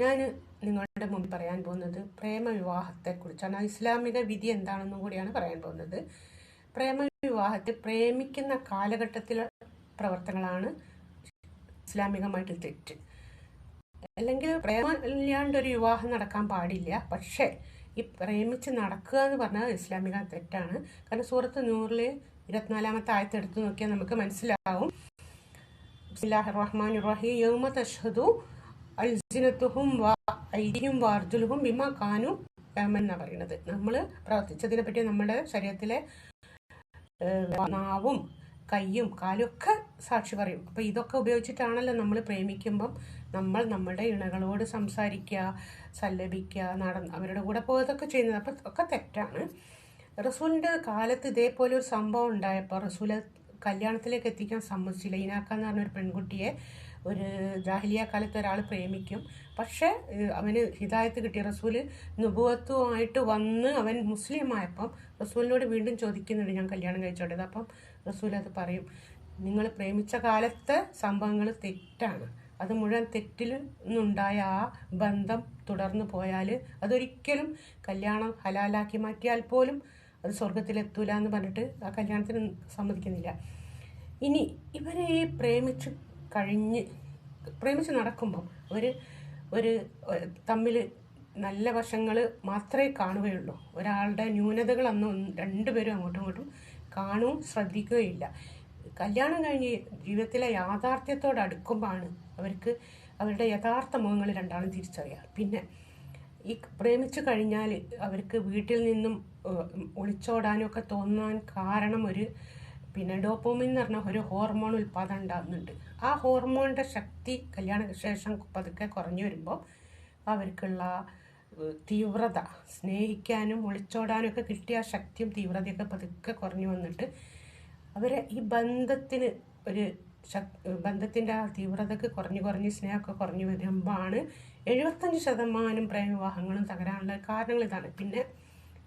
ഞാൻ നിങ്ങളുടെ മുമ്പിൽ പറയാൻ പോകുന്നത് പ്രേമവിവാഹത്തെക്കുറിച്ചാണ്. ഇസ്ലാമിക വിധി എന്താണെന്നും കൂടിയാണ് പറയാൻ പോകുന്നത്. പ്രേമവിവാഹത്തെ പ്രേമിക്കുന്ന കാലഘട്ടത്തിലെ പ്രവർത്തനങ്ങളാണ് ഇസ്ലാമികമായിട്ട് തെറ്റ്. അല്ലെങ്കിൽ പ്രേമം ഇല്ലാണ്ട് ഒരു വിവാഹം നടക്കാൻ പാടില്ല. പക്ഷേ ഈ പ്രേമിച്ച് നടക്കുക എന്ന് പറഞ്ഞാൽ ഇസ്ലാമിക തെറ്റാണ്. കാരണം സൂറത്ത് നൂറിൽ ഇരുപത്തിനാലാമത്തെ ആയത്ത് എടുത്തു നോക്കിയാൽ നമുക്ക് മനസ്സിലാവും. ബിസ്മില്ലാഹിർ റഹ്മാൻ റഹീം യൗമ തഷ്ഹദു അൽസിനത്തുഹും വാ വാർജുലുഹും ബിമ കാനു എന്നാണ് പറയുന്നത്. നമ്മൾ പ്രവർത്തിച്ചതിനെ പറ്റി നമ്മുടെ ശരീരത്തിലെ നാവും കയ്യും കാലും ഒക്കെ സാക്ഷി പറയും. അപ്പോൾ ഇതൊക്കെ ഉപയോഗിച്ചിട്ടാണല്ലോ നമ്മൾ പ്രേമിക്കുമ്പം നമ്മൾ നമ്മുടെ ഇണകളോട് സംസാരിക്കുക സല്ലപിക്കുക നടന്ന് അവരുടെ കൂടെ പോയതൊക്കെ ചെയ്യുന്നത്. അപ്പം ഒക്കെ തെറ്റാണ്. റസൂലിന്റെ കാലത്ത് ഇതേപോലെ ഒരു സംഭവം ഉണ്ടായപ്പോൾ റസൂൽ കല്യാണത്തിലേക്ക് എത്തിക്കാൻ സമ്മതിച്ചില്ല. ഈനാക്ക എന്ന് പറഞ്ഞ ഒരു പെൺകുട്ടിയെ ഒരു ജാഹിലിയ കാലത്ത് ഒരാൾ പ്രേമിക്കും. പക്ഷേ അവന് ഹിദായത്ത് കിട്ടിയ റസൂൽ നുപുവത്വമായിട്ട് വന്ന് അവൻ മുസ്ലിം ആയപ്പം റസൂലിനോട് വീണ്ടും ചോദിക്കുന്നുണ്ട് ഞാൻ കല്യാണം കഴിച്ചോട്ടത് അപ്പം റസൂൽ അത് പറയും നിങ്ങൾ പ്രേമിച്ച കാലത്തെ സംഭവങ്ങൾ തെറ്റാണ്. അത് മുഴുവൻ തെറ്റിൽ നിന്നുണ്ടായ ആ ബന്ധം തുടർന്നു പോയാൽ അതൊരിക്കലും കല്യാണം ഹലാലാക്കി മാറ്റിയാൽ പോലും അത് സ്വർഗത്തിലെത്തൂല എന്ന് പറഞ്ഞിട്ട് ആ കല്യാണത്തിന് സമ്മതിക്കുന്നില്ല. ഇനി ഇവരെ ഈ പ്രേമിച്ച് കഴിഞ്ഞ് പ്രേമിച്ച് നടക്കുമ്പം അവർ ഒരു തമ്മിൽ നല്ല വശങ്ങൾ മാത്രമേ കാണുകയുള്ളൂ. ഒരാളുടെ ന്യൂനതകൾ അന്ന് രണ്ടുപേരും അങ്ങോട്ടും ഇങ്ങോട്ടും കാണുകയും ശ്രദ്ധിക്കുകയില്ല. കല്യാണം കഴിഞ്ഞ് ജീവിതത്തിലെ യാഥാർത്ഥ്യത്തോട് അടുക്കുമ്പോഴാണ് അവർക്ക് അവരുടെ യഥാർത്ഥ മുഖങ്ങൾ രണ്ടാളും തിരിച്ചറിയുക. പിന്നെ ഈ പ്രേമിച്ചു കഴിഞ്ഞാൽ അവർക്ക് വീട്ടിൽ നിന്നും ഒളിച്ചോടാനൊക്കെ തോന്നാൻ കാരണം ഒരു പിന്നെ ഡോപ്പോമിൻ എന്ന് പറഞ്ഞ ഒരു ഹോർമോൺ ഉൽപ്പാദനം ഉണ്ടാകുന്നുണ്ട്. ആ ഹോർമോണിന്റെ ശക്തി കല്യാണ ശേഷം പതുക്കെ കുറഞ്ഞു വരുമ്പോൾ അവർക്കുള്ള തീവ്രത സ്നേഹിക്കാനും ഒളിച്ചോടാനും ഒക്കെ കിട്ടിയ ആ ശക്തിയും തീവ്രതയൊക്കെ പതുക്കെ കുറഞ്ഞു വന്നിട്ട് അവരെ ഈ ബന്ധത്തിന് ഒരു ബന്ധത്തിന്റെ ആ തീവ്രതയ്ക്ക് കുറഞ്ഞു കുറഞ്ഞ് സ്നേഹമൊക്കെ കുറഞ്ഞു വരുമ്പോഴാണ് എഴുപത്തഞ്ച് ശതമാനം പ്രേമവിവാഹങ്ങളും തകരാനുള്ള കാരണങ്ങൾ ഇതാണ്. പിന്നെ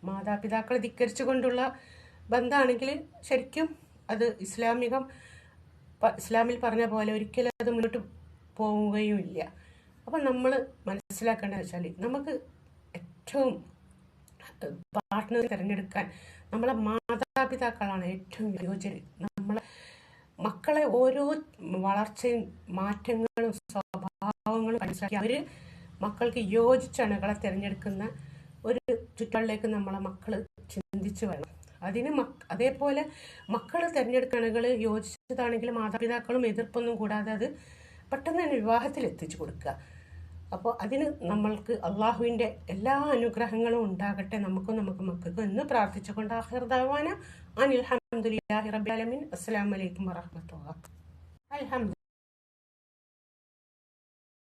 മാതാപിതാക്കളെ ധിക്കരിച്ചു കൊണ്ടുള്ള ബന്ധമാണെങ്കിൽ ശരിക്കും അത് ഇസ്ലാമികം ഇസ്ലാമിൽ പറഞ്ഞ പോലെ ഒരിക്കലും അത് മുന്നോട്ട് പോവുകയുമില്ല. അപ്പം നമ്മൾ മനസ്സിലാക്കേണ്ടത് വെച്ചാൽ നമുക്ക് ഏറ്റവും പാർട്ട്ണർ തിരഞ്ഞെടുക്കാൻ നമ്മളെ മാതാപിതാക്കളാണ് ഏറ്റവും യോജന നമ്മളെ മക്കളെ ഓരോ വളർച്ചയും മാറ്റങ്ങളും സ്വഭാവങ്ങളും മനസ്സിലാക്കി അവർ മക്കൾക്ക് യോജിച്ച അണകളെ തിരഞ്ഞെടുക്കുന്ന ഒരു ചുറ്റുകളിലേക്ക് നമ്മളെ മക്കൾ ചിന്തിച്ചു വേണം അതിന് മക് അതേപോലെ മക്കൾ തിരഞ്ഞെടുക്കണകൾ യോജിച്ചതാണെങ്കിൽ മാതാപിതാക്കളും എതിർപ്പൊന്നും കൂടാതെ അത് പെട്ടെന്ന് തന്നെ വിവാഹത്തിൽ എത്തിച്ചു കൊടുക്കുക. അപ്പോൾ അതിന് നമ്മൾക്ക് അള്ളാഹുവിന്റെ എല്ലാ അനുഗ്രഹങ്ങളും ഉണ്ടാകട്ടെ നമുക്കും നമുക്ക് മക്കൾക്കും എന്ന് പ്രാർത്ഥിച്ചുകൊണ്ട് ആഹിർദാവാന അനിൽ അലഹമുല്ലാഹി അസ്സാം വലൈക്കും വറഹമത്തുള്ള അലഹമ്മ